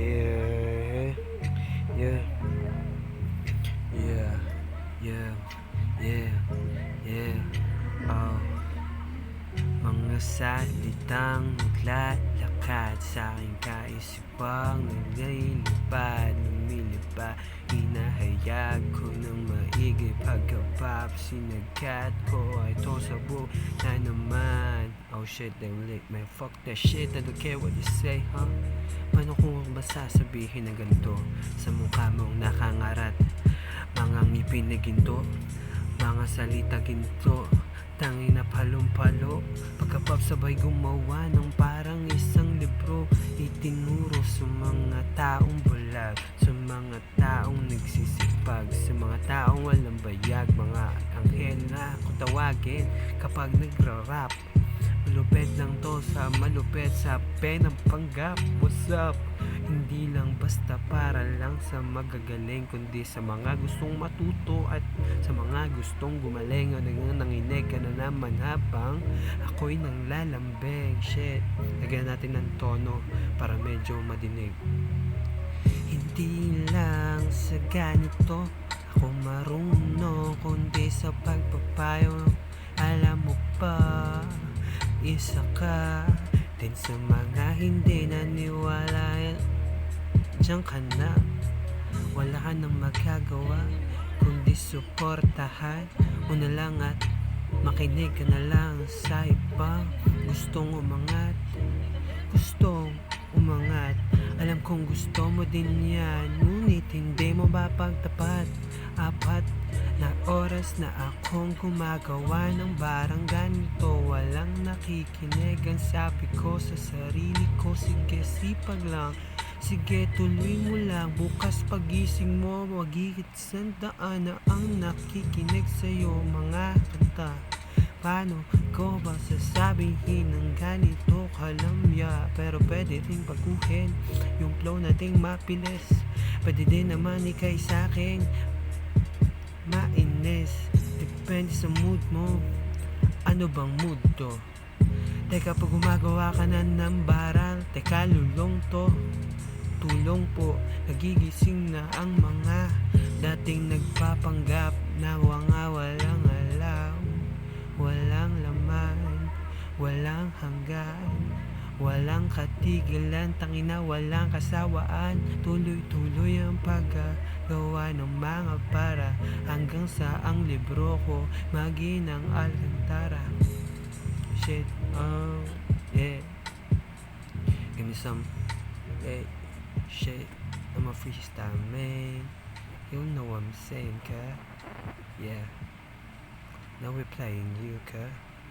Yeah. Yeah. Yeah. Yeah. Yeah. Yeah. Oh. Mga salitang naglalakad sa aking kaisipang naglilipad ng maigi pagkapap Sinagat ko ay to sa buo na naman. Oh shit, damn lit man, fuck that shit I don't care what you say, huh? Paano kung ba sasabihin na ganito? Sa mukha mong nakangarat Mga ngipin na ginto Mga salita ginto Tangin na palumpalo Pagkapap sabay gumawa tawagin Kapag nagra-rap. Malupet lang to sa malupet sa penang panggap. What's up? Hindi lang basta para lang sa magagaling Kundi sa mga gustong matuto At sa mga gustong gumaling. O nang nanginig ka na naman habang Ako'y nang lalambing Shit, lagyan natin ng tono Para medyo madinig. Hindi lang sa ganito Ako marunong Kundi sa pagpapayo. Alam mo pa isa ka din sa mga hindi naniwala. Diyan ka na. Wala ka nang magagawa Kundi suportahan mo na lang at Makinig ka na lang sa iba. Gustong umangat Gustong umangat. Alam kong gusto mo din yan Ngunit hindi mo mapagtapat Apat na oras na akong gumagawa ng barang ganito. Walang nakikinig ang sabi ko sa sarili ko Sige sipag lang, sige tuloy mo lang. Bukas pagising mo, magigit sandaan na ang nakikinig sa'yo. Mga kanta Paano ko ba sasabihin ng ganito kalamya? Pero pwede rin baguhin Yung flow nating mapilis. Pwede din naman ikay sa'kin Mainis Depende sa mood mo. Ano bang mood to? Teka pag gumagawa ka na ng baral Teka lulong to. Tulong po Nagigising na ang mga Dating nagpapanggap Na mga walang alam Walang laman Walang hanggan Walang katigilan, tangina walang kasawaan. Tuloy-tuloy ang paggagawa ng mga para Hanggang sa ang libro ko maginang alcantara. Shit, oh, yeah. Give me some, yeah, shit. I'm a freestyle man. You know what I'm saying, ka? Yeah. Now we're playing you, ka?